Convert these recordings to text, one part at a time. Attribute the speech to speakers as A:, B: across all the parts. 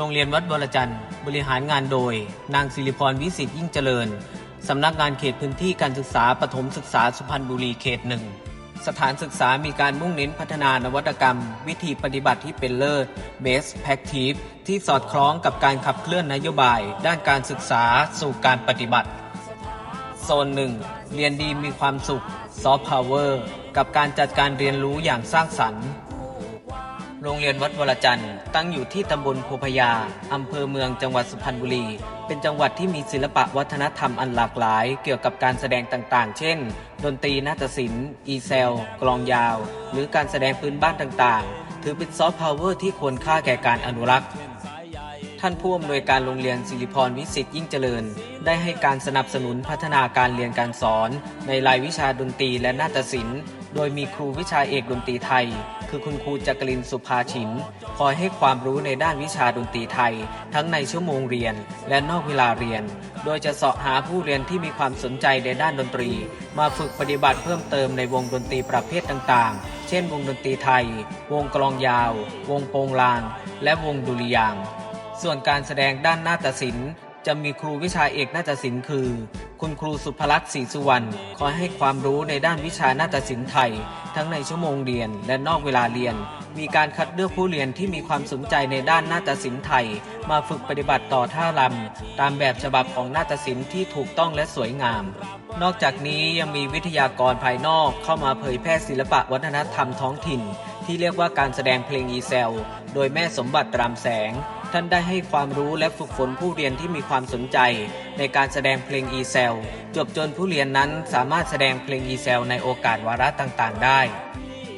A: โรงเรียนวัดบรจันทร์ บริหารงานโดย นางศิริพรวิสิตยิ่งเจริญ สำนักงานเขตพื้นที่การศึกษาปฐมศึกษาสุพรรณบุรีเขตหนึ่งสถานศึกษามีการมุ่งเน้นพัฒนานวัตกรรม วิธีปฏิบัติที่เป็นเลิศ Best Practice ที่สอดคล้องกับการขับเคลื่อนนโยบาย ด้านการศึกษาสู่การปฏิบัติ โซนหนึ่งเรียนดีมีความสุขซอฟต์พาวเวอร์กับการจัดการเรียนรู้อย่างสร้างสรรค์ โรงเรียนวัดวรจันทร์ ตั้งอยู่ที่ตำบลโพพยา อำเภอเมืองจังหวัดสุพรรณบุรี เป็นจังหวัดที่มีศิลปะวัฒนธรรมอันหลากหลาย เกี่ยวกับการแสดงต่างๆ เช่น ดนตรีนาฏศิลป์ อีเซล กลองยาว หรือการแสดงพื้นบ้านต่างๆ ถือเป็นซอฟต์พาวเวอร์ที่ควรค่าแก่การอนุรักษ์ท่านผู้อำนวยการโรงเรียนสิริพรวิสิตยิ่งเจริญ ได้ให้การสนับสนุนพัฒนาการเรียนการสอน ในรายวิชาดนตรีและนาฏศิลป์ โดยมีครูวิชาเอกดนตรีไทย คือคุณครูจักรินสุภาฉินคอยให้ความรู้ในด้านวิชาดนตรีไทย ทั้งในชั่วโมงเรียน และนอกเวลาเรียน โดยจะเสาะหาผู้เรียนที่มีความสนใจในด้านดนตรี มาฝึกปฏิบัติเพิ่มเติมในวงดนตรีประเภทต่างๆ เช่น วงดนตรีไทย วงกลองยาว วงโปงลาง และวงดุริยางส่วนการแสดงด้านนาฏศิลป์ จะมีครูวิชาเอกนาฏศิลป์คือ คุณครูสุภลักษณ์ศรีสุวรรณคอยให้ความรู้ในด้านวิชานาฏศิลป์ไทย ทั้งในชั่วโมงเรียนและนอกเวลาเรียน มีการคัดเลือกผู้เรียนที่มีความสนใจในด้านนาฏศิลป์ไทย มาฝึกปฏิบัติต่อท่ารำตามแบบฉบับของนาฏศิลป์ที่ถูกต้องและสวยงาม นอกจากนี้ยังมีวิทยากรภายนอกเข้ามาเผยแพร่ศิลปะวัฒนธรรมท้องถิ่น ที่เรียกว่าการแสดงเพลงอีเซล โดยแม่สมบัติรามแสง ท่านได้ให้ความรู้และฝึกฝนผู้เรียนที่มีความสนใจ ในการแสดงเพลงอีเซล จบจนผู้เรียนนั้นสามารถแสดงเพลงอีเซล ในโอกาสวาระต่างๆ ได้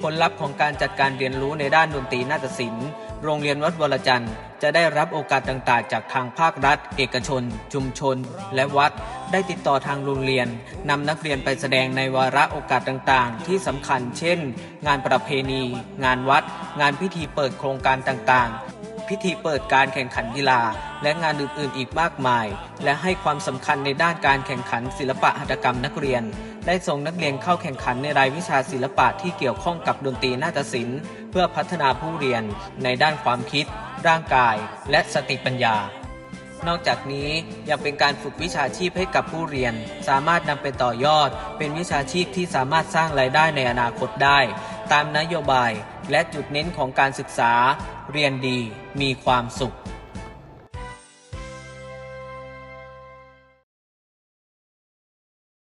A: ผลลัพธ์ของการจัดการเรียนรู้ในด้านดนตรีนาฏศิลป์ โรงเรียนวัดวรจันทร์จะได้รับโอกาสต่างๆ จากทางภาครัฐ เอกชน ชุมชน และวัด ได้ติดต่อทางโรงเรียนนำนักเรียนไปแสดงในวาระโอกาสต่างๆ ที่สำคัญ เช่น งานประเพณี งานวัด งานพิธีเปิดโครงการต่างๆ พิธีเปิดการแข่งขันกีฬา และงานอื่นๆ อีกมากมาย และให้ความสำคัญในด้านการแข่งขันศิลปะหัตถกรรมนักเรียน ได้ส่งนักเรียนเข้าแข่งขันในรายวิชาศิลปะที่เกี่ยวข้องกับดนตรีนาฏศิลป์ เพื่อพัฒนาผู้เรียนในด้านความคิด ร่างกาย และสติปัญญา นอกจากนี้ยังเป็นการฝึกวิชาชีพให้กับผู้เรียน สามารถนำไปต่อยอด เป็นวิชาชีพที่สามารถสร้างรายได้ในอนาคตได้ ตามนโยบาย และจุดเน้นของการศึกษา เรียนดีมีความสุข